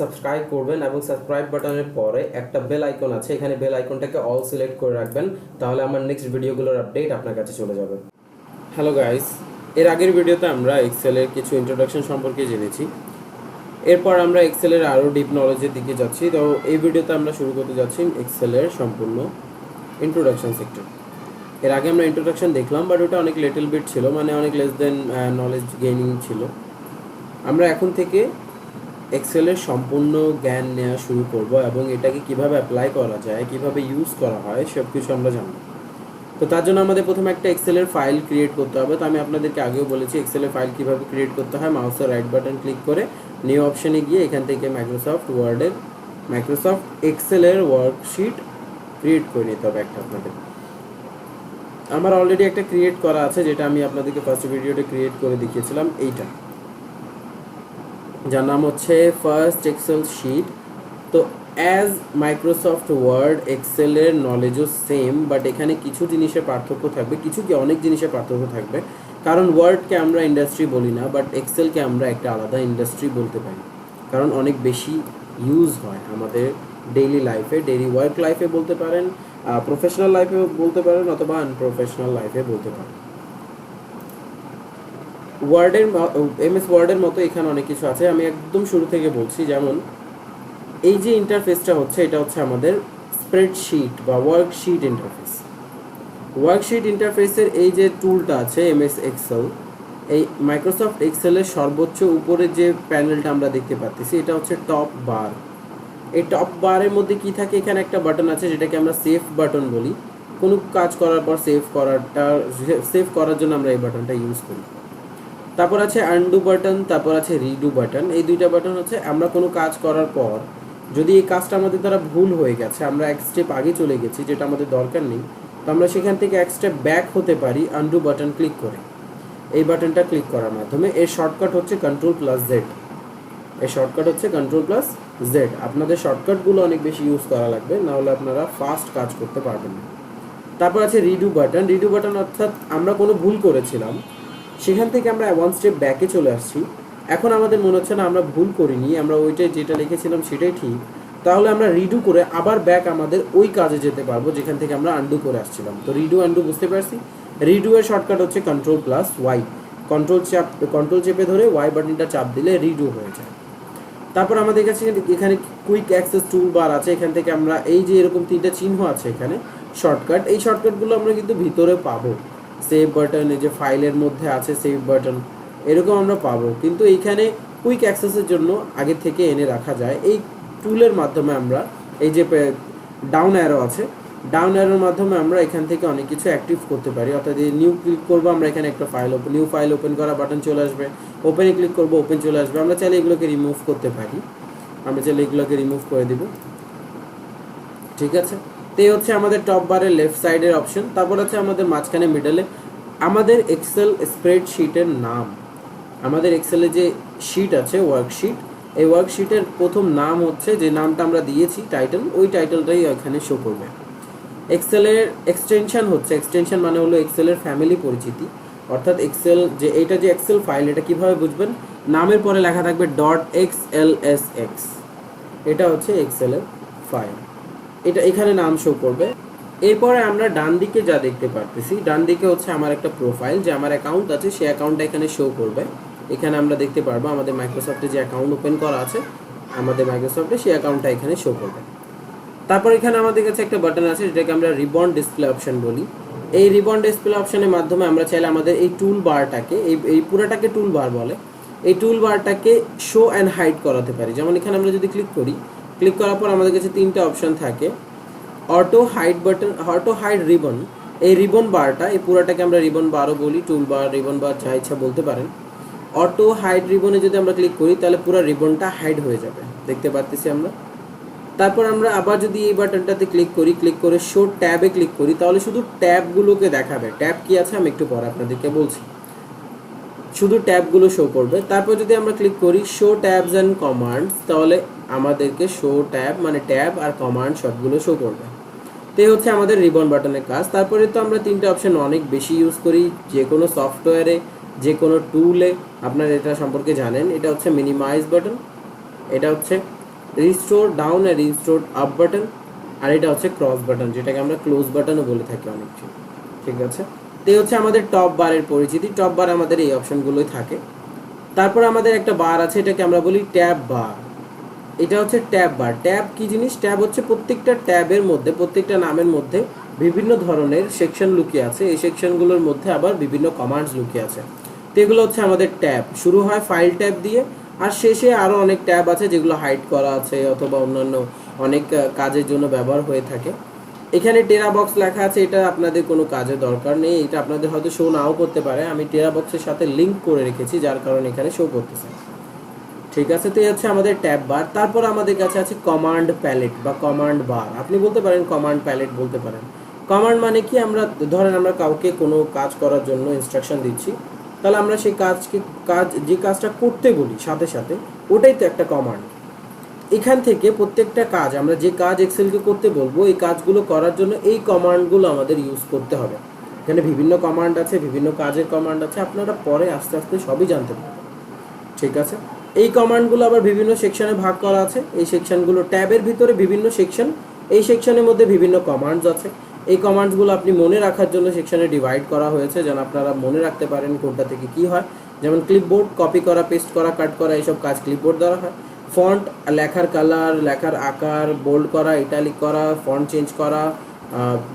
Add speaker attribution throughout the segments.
Speaker 1: Subscribe করবেন এবং subscribe বাটনের পরে একটা বেল আইকন আছে, এখানে বেল আইকনটাকে অল সিলেক্ট করে রাখবেন, তাহলে আমার নেক্সট ভিডিওগুলোর আপডেট আপনার কাছে চলে যাবে। হ্যালো গাইস এর আগের ভিডিওতে আমরা এক্সেলের কিছু ইন্ট্রোডাকশন সম্পর্কে জেনেছি। এরপর আমরা এক্সেলের আরও ডিপ নলেজের দিকে যাচ্ছি। তো এই ভিডিওতে আমরা শুরু করতে যাচ্ছি এক্সেলের সম্পূর্ণ ইন্ট্রোডাকশন সেক্টর এর আগে আমরা ইন্ট্রোডাকশন দেখলাম বাট ওটা অনেক লিটল বিট ছিল মানে অনেক লেস দেন নলেজ গেইনিং ছিল। আমরা এখন থেকে এক্সেলের সম্পূর্ণ জ্ঞান নেওয়া শুরু করব এবং এটাকে কীভাবে অ্যাপ্লাই করা যায়, কীভাবে ইউজ করা হয় সব কিছু আমরা জানব। তো তার জন্য আমাদের প্রথমে একটা এক্সেলের ফাইল ক্রিয়েট করতে হবে। তো আমি আপনাদেরকে আগেও বলেছি এক্সেলের ফাইল কীভাবে ক্রিয়েট করতে হয় মাউসের রাইট বাটন ক্লিক করে নিউ অপশনে গিয়ে এখান থেকে মাইক্রোসফট ওয়ার্ডের মাইক্রোসফট এক্সেলের ওয়ার্কশিট ক্রিয়েট করে নিতে হবে একটা আপনাদের। আমার অলরেডি একটা ক্রিয়েট করা আছে, যেটা আমি আপনাদেরকে ফার্স্ট ভিডিওতে ক্রিয়েট করে দেখিয়েছিলাম, এইটা। যার নাম হচ্ছে ফার্স্ট এক্সেল শিট তো অ্যাজ মাইক্রোসফট ওয়ার্ড এক্সেলের নলেজও সেম বাট এখানে কিছু জিনিসের পার্থক্য থাকবে, কিছু কি অনেক জিনিসের পার্থক্য থাকবে। কারণ ওয়ার্ডকে আমরা ইন্ডাস্ট্রি বলি না বাট এক্সেলকে আমরা একটা আলাদা ইন্ডাস্ট্রি বলতে পারি। কারণ অনেক বেশি ইউজ হয় আমাদের ডেইলি লাইফে ডেইলি ওয়ার্ক লাইফে বলতে পারেন প্রফেশনাল লাইফে বলতে পারেন, অথবা আনপ্রফেশনাল লাইফে বলতে পারেন। ওয়ার্ডের এম এস ওয়ার্ডের মতো এখানে অনেক কিছু আছে। আমি একদম শুরু থেকে বলছি, যেমন এই যে ইন্টারফেসটা হচ্ছে, এটা হচ্ছে আমাদের স্প্রেডশিট বা ওয়ার্কশিট ইন্টারফেস ওয়ার্কশিট ইন্টারফেসের এই যে টুলটা আছে এম এস এক্সেল এই মাইক্রোসফট এক্সেলের সর্বোচ্চ উপরে যে প্যানেলটা আমরা দেখতে পাচ্ছি এটা হচ্ছে টপ বার এই টপ বারের মধ্যে কি থাকে? এখানে একটা বাটন আছে, যেটাকে আমরা সেভ বাটন বলি। কোনো কাজ করার পর সেভ করাটা সেভ করার জন্য আমরা এই বাটনটা ইউজ করি। তারপর আছে আনডু বাটন তারপর আছে রিডু বাটন এই দুইটা বাটন হচ্ছে আমরা কোনো কাজ করার পর যদি এই কাজটা আমাদের দ্বারা ভুল হয়ে গেছে, আমরা এক স্টেপ আগে চলে গেছি, যেটা আমাদের দরকার নেই, তো আমরা সেখান থেকে এক স্টেপ ব্যাক হতে পারি আনডু বাটন ক্লিক করে। এই বাটনটা ক্লিক করার মাধ্যমে এর শর্টকাট হচ্ছে কন্ট্রোল প্লাস জেড এর শর্টকাট হচ্ছে কন্ট্রোল প্লাস জেড আপনাদের শর্টকাটগুলো অনেক বেশি ইউজ করা লাগবে, না হলে আপনারা ফাস্ট কাজ করতে পারবেন না। তারপর আছে রিডু বাটন রিডু বাটন অর্থাৎ আমরা কোনো ভুল করেছিলাম সেখান থেকে আমরা ওয়ান স্টেপ ব্যাকে চলে আসছি। এখন আমাদের মনে হচ্ছে, না, আমরা ভুল করিনি, আমরা ওইটাই যেটা লিখেছিলাম সেটাই ঠিক। তাহলে আমরা রিডু করে আবার ব্যাক আমাদের ওই কাজে যেতে পারব, যেখান থেকে আমরা আন্ডু করে আসছিলাম। তো রিডু আন্ডু বুঝতে পারছি? রিডু এর শর্টকাট হচ্ছে কন্ট্রোল প্লাস ওয়াই কন্ট্রোল চাপ কন্ট্রোল চেপে ধরে ওয়াই বাটনটা চাপ দিলে রিডু হয়ে যায়। তারপর আমাদের কাছে এখানে কুইক অ্যাক্সেস টুল বার আছে। এখান থেকে আমরা এই যে এরকম তিনটা চিহ্ন আছে এখানে শর্টকাট এই শর্টকাটগুলো আমরা কিন্তু ভিতরে পাবো। সেভ বাটন এই যে ফাইলের মধ্যে আছে সেভ বাটন এরকম আমরা পাবো। কিন্তু এইখানে কুইক অ্যাক্সেসের জন্য আগে থেকে এনে রাখা যায়। এই টুলের মাধ্যমে আমরা, এই যে ডাউন অ্যারো আছে ডাউন অ্যারোর মাধ্যমে আমরা এখান থেকে অনেক কিছু অ্যাক্টিভ করতে পারি। অর্থাৎ এই নিউ ক্লিক করব, আমরা এখানে একটা file open new file open করা বাটন চলে আসবে। ওপেনে ক্লিক করব ওপেন চলে আসবে। আমরা চাইলে এগুলোকে রিমুভ করতে পারি। আমরা চাইলে এগুলোকে রিমুভ করে দিব। ঠিক আছে? তো এই হচ্ছে আমাদের টপ বারের লেফট সাইডের অপশন তারপর আছে আমাদের মাঝখানে মিডলে আমাদের এক্সেল স্প্রেডশিটের নাম, আমাদের এক্সেলে যে শিট আছে ওয়ার্কশিট এই ওয়ার্কশিটের প্রথম নাম হচ্ছে যে নামটা আমরা দিয়েছি টাইটেল ওই টাইটেলটাই এখানে শো করবে। এক্সেলের এক্সটেনশন হচ্ছে এক্সটেনশন মানে হলো এক্সেলের ফ্যামিলি পরিচিতি। অর্থাৎ এক্সেল যে, এইটা যে এক্সেল ফাইল এটা কীভাবে বুঝবেন? নামের পরে লেখা থাকবে dot X L S X এটা হচ্ছে এক্সেলের ফাইল এটা এখানে নাম শো করবে। এরপরে আমরা ডান দিকে যা দেখতে পারতেছি, ডান দিকে হচ্ছে আমার একটা প্রোফাইল যে আমার অ্যাকাউন্ট আছে, সেই অ্যাকাউন্টটা এখানে শো করবে। এখানে আমরা দেখতে পারব আমাদের মাইক্রোসফটে যে অ্যাকাউন্ট ওপেন করা আছে, আমাদের মাইক্রোসফটে সেই অ্যাকাউন্টটা এখানে শো করবে। তারপর এখানে আমাদের কাছে একটা বাটন আছে, যেটাকে আমরা রিবন ডিসপ্লে অপশন বলি। এই রিবন ডিসপ্লে অপশনের মাধ্যমে আমরা চাইলে আমাদের এই টুল বারটাকে এই এই পুরোটাকে টুল বার বলে, এই টুল বারটাকে শো অ্যান্ড হাইড করাতে পারি। যেমন এখানে আমরা যদি ক্লিক করি ক্লিক করার পর আমাদের কাছে তিনটা অপশন থাকে। Auto hide button, auto hide ribbon. এই রিবন বারটা, এই পুরোটাকে আমরা রিবন বারও বলি টুল বার রিবন বার, যা ইচ্ছা বলতে পারেন। অটো হাইড রিবনে যদি আমরা ক্লিক করি, তাহলে পুরো রিবনটা হাইড হয়ে যাবে। দেখতে পাচ্ছি আমরা। তারপর আমরা আবার যদি এই বাটনটাতে ক্লিক করি, ক্লিক করে শো ট্যাবে ক্লিক করি, তাহলে শুধু ট্যাবগুলোকে দেখাবে। ট্যাব কি আছে? আমি একটু পরে আপনাদেরকে বলছি। শুধু ট্যাবগুলো শো করবে। তারপর যদি আমরা ক্লিক করি শো ট্যাবস অ্যান্ড কমান্ডস তাহলে আমাদেরকে শো ট্যাব মানে ট্যাব আর কমান্ড সবগুলো শো করবে। তো এই হচ্ছে আমাদের রিবন বাটনের কাজ। তারপরে তো আমরা তিনটা অপশন অনেক বেশি ইউজ করি, যে কোনো সফটওয়্যারে যে কোনো টুলে আপনারা এটা সম্পর্কে জানেন। এটা হচ্ছে মিনিমাইজ বাটন এটা হচ্ছে রিস্টোর ডাউন আর রিস্টোর আপ বাটন আর এটা হচ্ছে ক্রস বাটন যেটাকে আমরা ক্লোজ বাটনও বলে থাকি অনেক। ঠিক আছে? তো এই হচ্ছে আমাদের টপ বারের পরিচিতি। টপ বার আমাদের এই অপশনগুলোই থাকে। তারপর আমাদের একটা বার আছে, এটাকে আমরা বলি ট্যাব বার এটা হচ্ছে ট্যাব বার ট্যাব কি জিনিস? ট্যাব হচ্ছে প্রত্যেকটা ট্যাবের মধ্যে, প্রত্যেকটা নামের মধ্যে বিভিন্ন ধরনের সেকশন লুকিয়ে আছে। এই সেকশনগুলোর মধ্যে আবার বিভিন্ন কমান্ডস লুকিয়ে আছে। তো এগুলো হচ্ছে আমাদের ট্যাব শুরু হয় ফাইল ট্যাব দিয়ে, আর শেষে আরও অনেক ট্যাব আছে যেগুলো হাইড করা আছে, অথবা অন্যান্য অনেক কাজের জন্য ব্যবহার হয়ে থাকে। এখানে টেরা বক্স লেখা আছে, এটা আপনাদের কোনো কাজে দরকার নেই, এটা আপনাদের হয়তো শো নাও করতে পারে। আমি টেরা বক্সের সাথে লিঙ্ক করে রেখেছি, যার কারণে এখানে শো করতেছে। ঠিক আছে, তো এই হচ্ছে আমাদের ট্যাব বার তারপর আমাদের কাছে আছে কমান্ড প্যালেট বা কমান্ড বার আপনি বলতে পারেন কমান্ড প্যালেট বলতে পারেন। কমান্ড মানে কি? আমরা ধরেন আমরা কাউকে কোনো কাজ করার জন্য ইনস্ট্রাকশন দিচ্ছি। তাহলে আমরা সেই কাজকে, কাজ, যে কাজটা করতে বলি সাথে সাথে, ওটাই তো একটা কমান্ড এখান থেকে প্রত্যেকটা কাজ, আমরা যে কাজ এক্সেলকে করতে বলব, এই কাজগুলো করার জন্য এই কমান্ডগুলো আমাদের ইউজ করতে হবে। এখানে বিভিন্ন কমান্ড আছে, বিভিন্ন কাজের কমান্ড আছে, আপনারা পরে আস্তে আস্তে সবই জানতে পারবেন। ঠিক আছে? এই কমান্ডগুলো আবার বিভিন্ন সেকশনে ভাগ করা আছে। এই সেকশনগুলো ট্যাবের ভিতরে বিভিন্ন সেকশন এই সেকশনের মধ্যে বিভিন্ন কমান্ডস আছে। এই কমান্ডসগুলো আপনি মনে রাখার জন্য সেকশনে ডিভাইড করা হয়েছে, যেন আপনারা মনে রাখতে পারেন কোনটা থেকে কি হয়। যেমন ক্লিপবোর্ড কপি করা পেস্ট করা কাট করা, এইসব কাজ ক্লিপবোর্ড দ্বারা হয়। ফন্ট, লেখার কালার লেখার আকার বোল্ড করা ইটালিক করা ফন্ট চেঞ্জ করা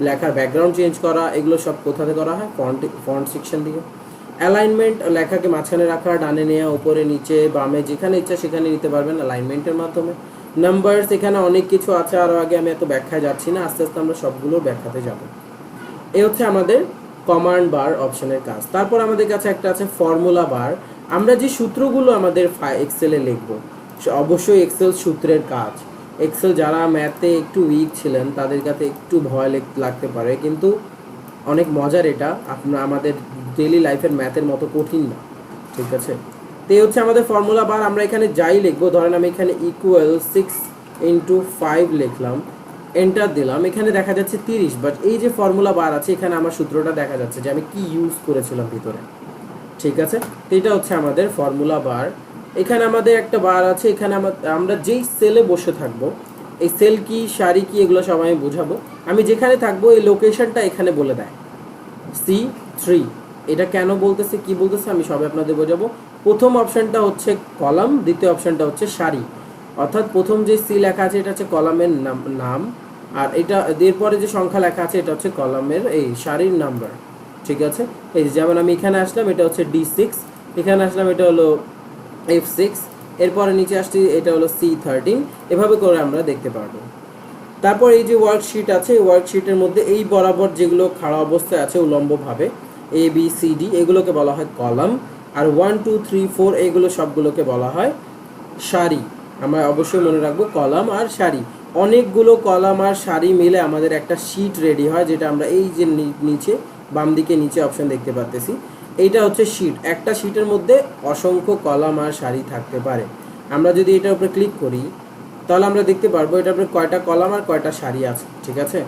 Speaker 1: লেখার ব্যাকগ্রাউন্ড চেঞ্জ করা, এগুলো সব কোথাতে করা হয়? ফন্ট ফন্ট সেকশন দিয়ে। অ্যালাইনমেন্ট লেখাকে মাঝখানে রাখা, ডানে নেওয়া উপরে নিচে, বামে, যেখানে ইচ্ছা সেখানে নিতে পারবেন অ্যালাইনমেন্টের মাধ্যমে। নাম্বারস এখানে অনেক কিছু আছে আরও আগে আমি এত ব্যাখ্যায় যাচ্ছি না, আস্তে আস্তে আমরা সবগুলো ব্যাখ্যাতে যাব। এই হচ্ছে আমাদের কমান্ড বার অপশনের কাজ। তারপর আমাদের কাছে একটা আছে ফর্মুলা বার আমরা যে সূত্রগুলো আমাদের এক্সেলে লিখব অবশ্যই এক্সেল সূত্রের কাজ। এক্সেল যারা ম্যাথে একটু উইক ছিলেন, তাদের কাছে একটু ভয় লেগ- লাগতে পারে। কিন্তু অনেক মজার এটা। আপনার আমাদের ডেলি লাইফের ম্যাথের মতো কঠিন না। ঠিক আছে? তো এই হচ্ছে আমাদের ফর্মুলা বার আমরা এখানে যাই লিখব। ধরেন আমি এখানে ইকুয়াল সিক্স ইন্টু ফাইভ লিখলাম। এন্টার দিলাম। এখানে দেখা যাচ্ছে তিরিশ। বাট এই যে ফর্মুলা বার আছে, এখানে আমার সূত্রটা দেখা যাচ্ছে যে আমি কি ইউজ করেছিলাম ভিতরে। ঠিক আছে? তো এটা হচ্ছে আমাদের ফর্মুলা বার এখানে আমাদের একটা বার আছে, এখানে আমা- আমরা যেই সেলে বসে থাকব, এই সেল কি, শাড়ি কি, এগুলো সব আমি বোঝাবো। আমি যেখানে থাকব, এই লোকেশনটা এখানে বলে দেয়। সি থ্রি এটা কেন বলতেছে, কি বলতেছে, আমি সবে আপনাদের বোঝাবো। প্রথম অপশনটা হচ্ছে কলাম, দ্বিতীয় অপশনটা হচ্ছে শাড়ি। অর্থাৎ প্রথম যে সি লেখা আছে, এটা হচ্ছে কলামের নাম নাম। আর এটা, এরপরে যে সংখ্যা লেখা আছে, এটা হচ্ছে কলামের, এই শাড়ির নাম্বার। ঠিক আছে? এই যেমন আমি এখানে আসলাম, এটা হচ্ছে ডি সিক্স এখানে আসলাম, এটা হলো এফ সিক্স এরপরে নিচে আসছি, এটা হলো সি থার্টিন এভাবে করে আমরা দেখতে পারব। তারপর এই যে ওয়ার্কশিট আছে, এই ওয়ার্কশিটের মধ্যে এই বরাবর যেগুলো খাড়া অবস্থায় আছে উলম্বভাবে এ বি সি ডি এগুলোকে বলা হয় কলাম, আর ওয়ান টু থ্রি ফোর এগুলো সবগুলোকে বলা হয় সারি। আমরা অবশ্যই মনে রাখব কলাম আর সারি। অনেকগুলো কলাম আর সারি মিলে আমাদের একটা শিট রেডি হয়, যেটা আমরা এই যে নিচে বাম দিকে নিচে অপশন দেখতে পাচ্তেছি এইটা হচ্ছে শিট একটা শিটের মধ্যে অসংখ্য কলাম আর সারি থাকতে পারে। আমরা যদি এটার উপরে ক্লিক করি, তাহলে আমরা দেখতে পারব এটার উপরে কয়টা কলাম আর কয়টা সারি আছে, ঠিক আছে?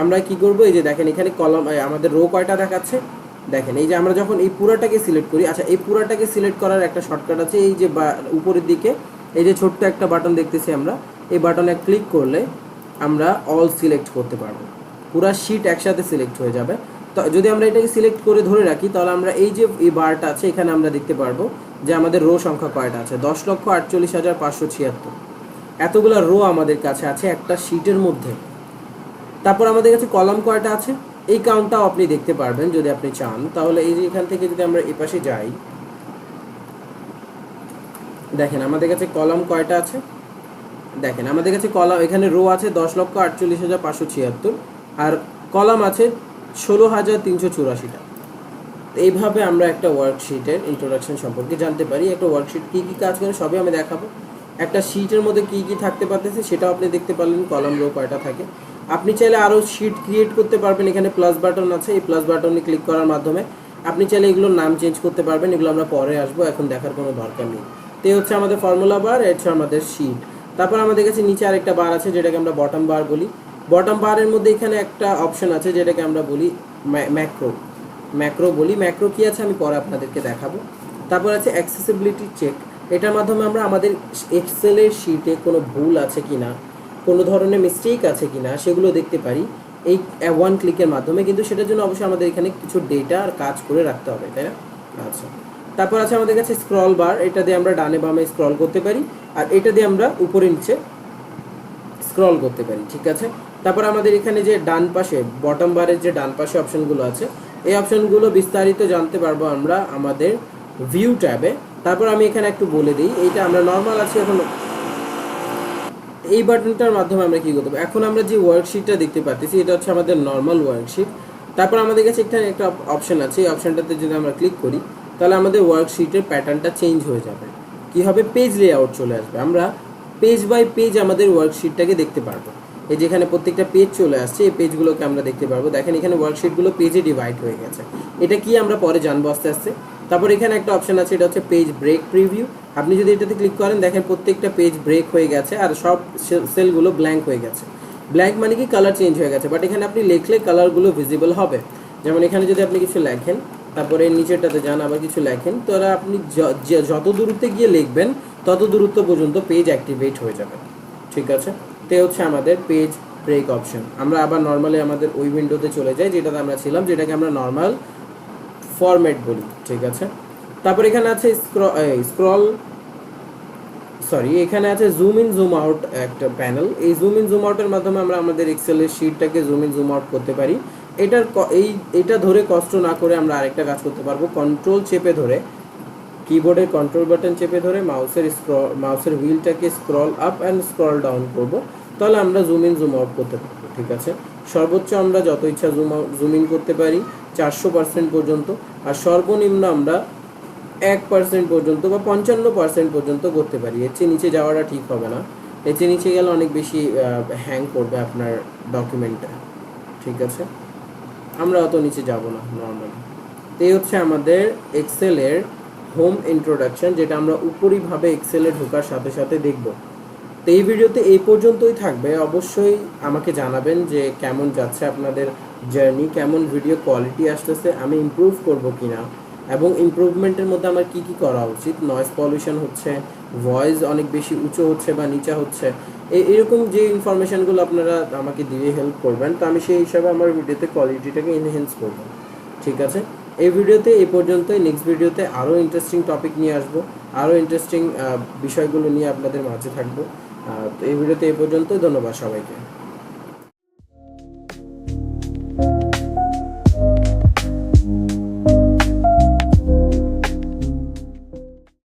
Speaker 1: আমরা কি করব? এই যে দেখেন, এখানে কলাম আমাদের রো কয়টা দেখাচ্ছে? দেখেন, এই যে আমরা যখন এই পুরাটাকে সিলেক্ট করি আচ্ছা এই পুরাটাকে সিলেক্ট করার একটা শর্টকাট আছে, এই যে উপরের দিকে, এই যে ছোট্ট একটা বাটন দেখতেছি আমরা, এই বাটনে ক্লিক করলে আমরা অল সিলেক্ট করতে পারব। পুরা শিট একসাথে সিলেক্ট হয়ে যাবে। যদি আমরা এটাকে সিলেক্ট করে ধরে রাখি, তাহলে আমরা এই যে এই বারটা আছে, এখানে আমরা দেখতে পারব যে আমাদের রো সংখ্যা কয়টা আছে? দশ লক্ষ আটচল্লিশ হাজার পাঁচশো ছিয়াত্তর। এতগুলো রো আমাদের কাছে আছে একটা শিটের মধ্যে। তারপর আমাদের কাছে কলাম কয়টা আছে? এই কাউন্টটাও আপনি দেখতে পারবেন যদি আপনি চান। তাহলে এই যে এখান থেকে যদি আমরা এই পাশে যাই, দেখেন আমাদের কাছে কলাম কয়টা আছে? দেখেন আমাদের কাছে কলাম এখানে রো আছে দশ লক্ষ আটচল্লিশ হাজার পাঁচশো ছিয়াত্তর। আর কলাম আছে ষোলো হাজার তিনশো চুরাশিটা। এইভাবে আমরা একটা ওয়ার্কশিটের ইন্ট্রোডাকশন সম্পর্কে জানতে পারি, একটা ওয়ার্কশিট কী কী কাজ করে সবই আমি দেখাবো। একটা শিটের মধ্যে কী কী থাকতে পারতেছে সেটাও আপনি দেখতে পারলেন কলাম রো কয়টা থাকে। আপনি চাইলে আরও শিট ক্রিয়েট করতে পারবেন, এখানে প্লাস বাটন আছে, এই প্লাস বাটনে ক্লিক করার মাধ্যমে। আপনি চাইলে এগুলোর নাম চেঞ্জ করতে পারবেন, এগুলো আমরা পরে আসব, এখন দেখার কোনো দরকার নেই। তো হচ্ছে আমাদের ফর্মুলা বার এটা আমাদের শিট তারপর আমাদের কাছে নিচে আরেকটা বার আছে, যেটাকে আমরা বটম বার বলি। বটম বারের মধ্যে এখানে একটা অপশন আছে যেটাকে আমরা বলি ম্যাক্রো ম্যাক্রো বলি। ম্যাক্রো কি আছে? আমি পরে আপনাদেরকে দেখাবো। তারপর আছে অ্যাক্সেসিবিলিটি চেক এটার মাধ্যমে আমরা আমাদের এক্সেলের শিটে কোনো ভুল আছে কিনা, কোনো ধরনের মিস্টেক আছে কিনা, সেগুলো দেখতে পারি। এই ওয়ান ক্লিকের মাধ্যমে। কিন্তু সেটার জন্য অবশ্যই আমাদের এখানে কিছু ডেটা আর কাজ করে রাখতে হবে, তাই না? আচ্ছা। তারপর আছে আমাদের কাছে স্ক্রল বার এটা দিয়ে আমরা ডানে বামে স্ক্রল করতে পারি। আর এটা দিয়ে আমরা উপরে নিচে স্ক্রল করতে পারি, ঠিক আছে? তারপর আমাদের এখানে যে ডান পাশে বটম বারের যে ডান পাশে অপশনগুলো আছে, এই অপশনগুলো বিস্তারিত জানতে পারব আমরা আমাদের ভিউ ট্যাবে। তারপর আমি এখানে একটু বলে দিই, এইটা আমরা নর্মাল আছি এখন। এই বাটনটার মাধ্যমে আমরা কি করতে পারি? এখন আমরা যে ওয়ার্কশিটটা দেখতে পাচ্ছি এটা হচ্ছে আমাদের নর্মাল ওয়ার্কশিট তারপর আমাদের কাছে এখানে একটা অপশন আছে, এই অপশনটাতে যদি আমরা ক্লিক করি, তাহলে আমাদের ওয়ার্কশিটের প্যাটার্নটা চেঞ্জ হয়ে যাবে। কি হবে পেজ লেআউট চলে আসবে? আমরা পেজ বাই পেজ আমাদের ওয়ার্কশিটটাকে দেখতে পারব। এই যেখানে প্রত্যেকটা পেজ চলে আসছে, এই পেজগুলোকে আমরা দেখতে পারব। দেখেন এখানে ওয়ার্কশিটগুলো পেজে ডিভাইড হয়ে গেছে। এটা কি আমরা পরে জানব আস্তে আস্তে। তারপর এখানে একটা অপশন আছে, এটা হচ্ছে পেজ ব্রেক প্রিভিউ আপনি যদি এটাতে ক্লিক করেন, দেখেন প্রত্যেকটা পেজ ব্রেক হয়ে গেছে আর সব সেলগুলো ব্ল্যাঙ্ক হয়ে গেছে। ব্ল্যাঙ্ক মানে কি? কালার চেঞ্জ হয়ে গেছে। বাট এখানে আপনি লিখলে কালারগুলো ভিজিবল হবে। যেমন এখানে যদি আপনি কিছু লেখেন, তারপরে নিচেরটাতে যান, আবার কিছু লেখেন, তো আপনি যত দূরত্বে গিয়ে লিখবেন, তত দূরত্ব পর্যন্ত পেজ অ্যাক্টিভেট হয়ে যাবে। ঠিক আছে? এই হচ্ছে আমাদের পেজ ব্রেক অপশন আমরা আবার নর্মালি আমাদের ওই উইন্ডোতে চলে যাই, যেটাতে আমরা ছিলাম, যেটাকে আমরা নর্মাল ফরম্যাট বলি, ঠিক আছে? তারপর এখানে আছে স্ক্রল সরি এখানে আছে জুম ইন জুম আউট একটা প্যানেল এই জুম ইন জুম আউটের মাধ্যমে আমরা আমাদের এক্সেলের শিটটাকে জুম ইন জুম আউট করতে পারি। এটার এই, এটা ধরে কষ্ট না করে আমরা আরেকটা কাজ করতে পারব। কন্ট্রোল চেপে ধরে কিবোর্ডের কন্ট্রোল বাটন চেপে ধরে মাউসের স্ক্রল মাউসের হুইলটাকে scroll up and scroll down করব। তাহলে আমরা জুম ইন জুম আউট করতে পারব, ঠিক আছে? সর্বোচ্চ আমরা যত ইচ্ছা জুম আউট জুম ইন করতে পারি, চারশো পার্সেন্ট পর্যন্ত। আর সর্বনিম্ন আমরা এক পার্সেন্ট পর্যন্ত বা পঞ্চান্ন পার্সেন্ট পর্যন্ত করতে পারি। এর চেয়ে নিচে যাওয়াটা ঠিক হবে না। এর চেয়ে নিচে গেলে অনেক বেশি হ্যাং করবে আপনার ডকুমেন্টটা ঠিক আছে? আমরা অত নিচে যাব না নর্মালি তো এই হচ্ছে আমাদের এক্সেলের হোম ইন্ট্রোডাকশন যেটা আমরা উপরিভাবে এক্সেলে ঢোকার সাথে সাথে দেখব। তো এই ভিডিওতে এই পর্যন্তই থাকবে। অবশ্যই আমাকে জানাবেন যে কেমন যাচ্ছে আপনাদের জার্নি, কেমন ভিডিও কোয়ালিটি আসতেছে, আমি ইমপ্রুভ করব কিনা। এবং ইমপ্রুভমেন্টের মধ্যে আমার কি কি করা উচিত? নয়েজ পলিউশন হচ্ছে ভয়েস অনেক বেশি উঁচু হচ্ছে বা নিচা হচ্ছে। এরকম যে ইনফরমেশনগুলো আপনারা আমাকে দিয়ে হেল্প করবেন, তো আমি সেই হিসাবে আমার ভিডিওতে কোয়ালিটিটাকে এনহেন্স করব। ঠিক আছে? এই ভিডিওতে এই পর্যন্তই। নেক্সট ভিডিওতে আরও ইন্টারেস্টিং টপিক নিয়ে আসব। আরও ইন্টারেস্টিং বিষয়গুলো নিয়ে আপনাদের মাঝে থাকব। তো এই ভিডিওতে এই পর্যন্তই ধন্যবাদ সবাইকে।